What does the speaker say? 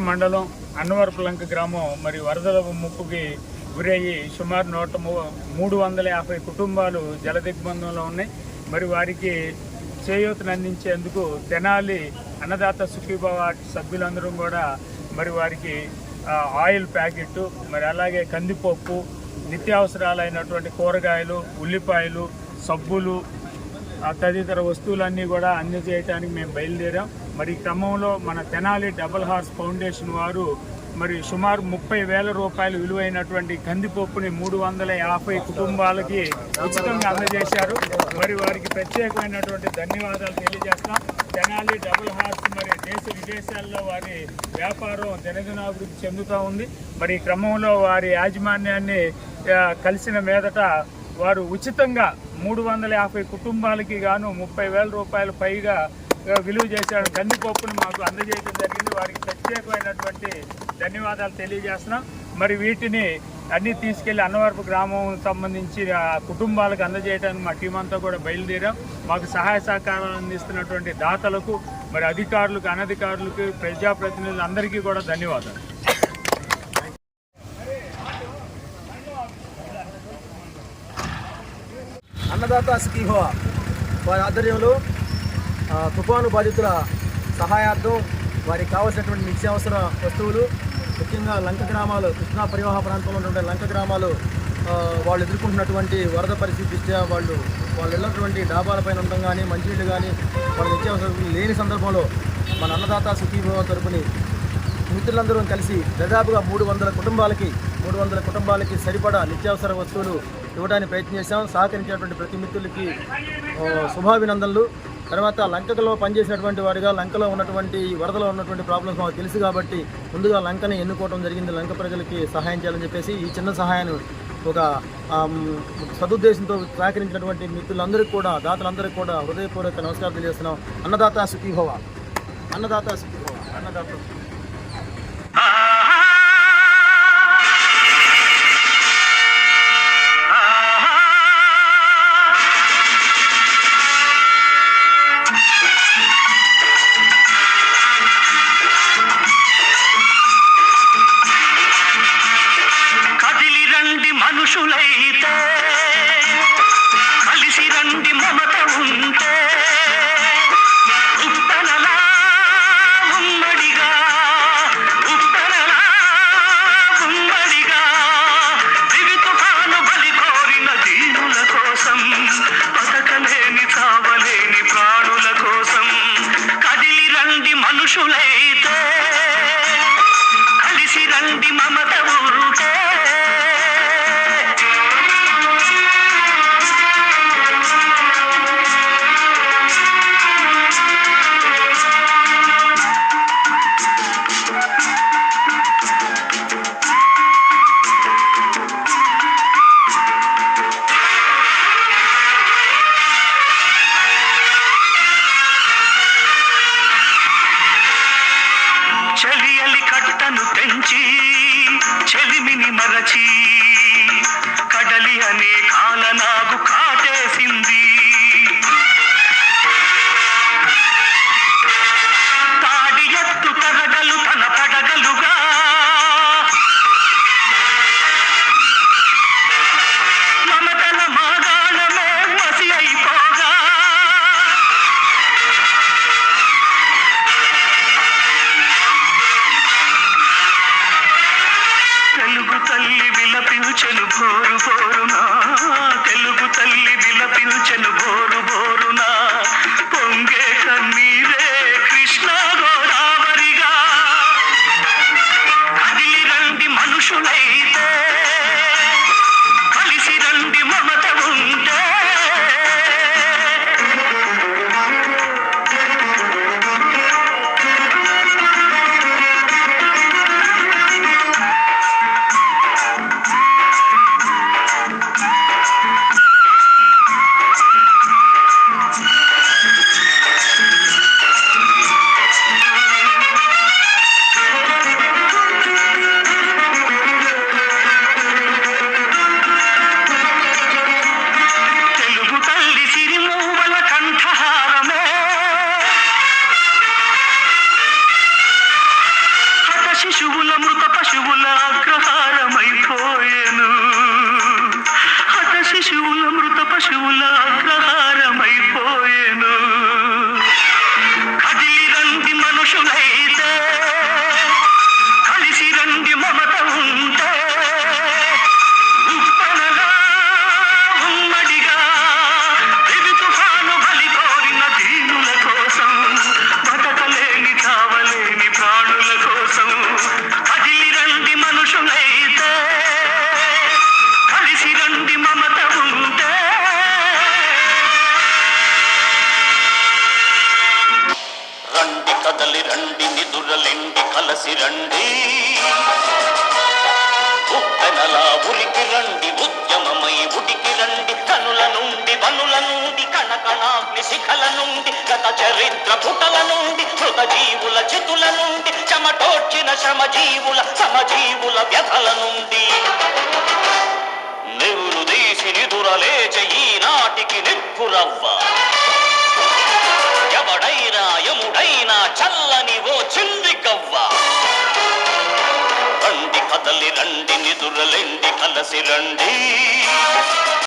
ముమ్మిడివరం మండలం అన్నవరపులంక గ్రామం మరి వరదల ముప్పుకి గురయ్యి సుమారు నూట మూడు వందల యాభై కుటుంబాలు జలదిగ్బంధంలో ఉన్నాయి. మరి వారికి చేయూతను అందించేందుకు తెనాలి అన్నదాత సుఖీభావ సభ్యులందరం కూడా మరి వారికి ఆయిల్ ప్యాకెట్ మరి అలాగే కందిపప్పు నిత్యావసరాలైనటువంటి కూరగాయలు ఉల్లిపాయలు సబ్బులు తదితర వస్తువులన్నీ కూడా అందజేయడానికి మేము బయలుదేరాం. మరి ఈ క్రమంలో మన తెనాలి డబుల్ హార్స్ ఫౌండేషన్ వారు మరి సుమారు ముప్పై వేల రూపాయలు విలువైనటువంటి కందిపప్పుని మూడు వందల యాభై కుటుంబాలకి ఉచితంగా అందజేశారు. మరి వారికి ప్రత్యేకమైనటువంటి ధన్యవాదాలు తెలియజేస్తాం. తెనాలి డబుల్ హార్స్ మరి దేశ విదేశాల్లో వారి వ్యాపారం దినదినాభివృద్ధి చెందుతూ ఉంది. మరి ఈ క్రమంలో వారి యాజమాన్యాన్ని కలిసిన మీదట వారు ఉచితంగా మూడు వందల యాభై కుటుంబాలకి గాను ముప్పై వేల రూపాయలు పైగా విలువ చేశాడు కందిపప్పును మాకు అందజేయడం జరిగింది. వారికి ప్రత్యేకమైనటువంటి ధన్యవాదాలు తెలియజేస్తున్నాం. మరి వీటిని అన్ని తీసుకెళ్ళి అన్నవరపు గ్రామం సంబంధించి కుటుంబాలకు అందజేయడానికి మా టీం అంతా కూడా బయలుదేరాం. మాకు సహాయ సహకారాలు అందిస్తున్నటువంటి దాతలకు మరి అధికారులకు అనధికారులకు ప్రజాప్రతినిధులు అందరికీ కూడా ధన్యవాదాలు. అన్నదాత స్కీహో వారి ఆధ్వర్యంలో తుఫాను బాధితుల సహాయార్థం వారికి కావాల్సినటువంటి నిత్యావసర వస్తువులు ముఖ్యంగా లంక గ్రామాలు కృష్ణా పరివాహ ప్రాంతంలో ఉన్నటువంటి లంక గ్రామాలు వాళ్ళు ఎదుర్కొంటున్నటువంటి వరద పరిస్థితి దృష్ట్యా వాళ్ళు వాళ్ళు వెళ్ళినటువంటి డాబాలపైన ఉండడం కానీ మంచినీళ్ళు కానీ వాళ్ళ నిత్యావసర లేని సందర్భంలో మన అన్నదాత సుఖీభవ తరపుని మిత్రులందరం కలిసి దాదాపుగా మూడు వందల కుటుంబాలకి మూడు వందల కుటుంబాలకి సరిపడా నిత్యావసర వస్తువులు ఇవ్వడానికి ప్రయత్నం చేశాం. సహకరించినటువంటి ప్రతి మిత్రులకి శుభాభినందనలు. తర్వాత లంకలో పనిచేసినటువంటి వారిగా లంకలో ఉన్నటువంటి వరదలో ఉన్నటువంటి ప్రాబ్లమ్స్ మాకు తెలుసు కాబట్టి ముందుగా లంకని ఎన్నుకోవడం జరిగింది. లంక ప్రజలకి సహాయం చేయాలని చెప్పేసి ఈ చిన్న సహాయాన్ని ఒక సదుద్దేశంతో సహకరించినటువంటి మిత్రులందరికీ కూడా దాతలందరికీ కూడా హృదయపూర్వక నమస్కారం తెలియజేస్తున్నాం. అన్నదాత సుఖీభవ. అన్నదాత సుఖీభవ. అన్నదాత future శిశువుల మృత పశువుల అగ్రహారమైపోయేను ఉత్తనలా ఉరికి రండి ఉద్యమమై ఉడికి రండి కనుల నుండి వనుల నుండి కణకణాగ్ని శిఖల నుండి గత చరిత్ర పుటల నుండి మృత జీవుల చితుల నుండి చెమటోడ్చిన శ్రమజీవుల సమజీవుల వ్యధల నుండి. నెవురు దేశిని దురలేచ ఈనాటికి నిప్పురవ్వ. తండి నిధులెండి కలసి రండి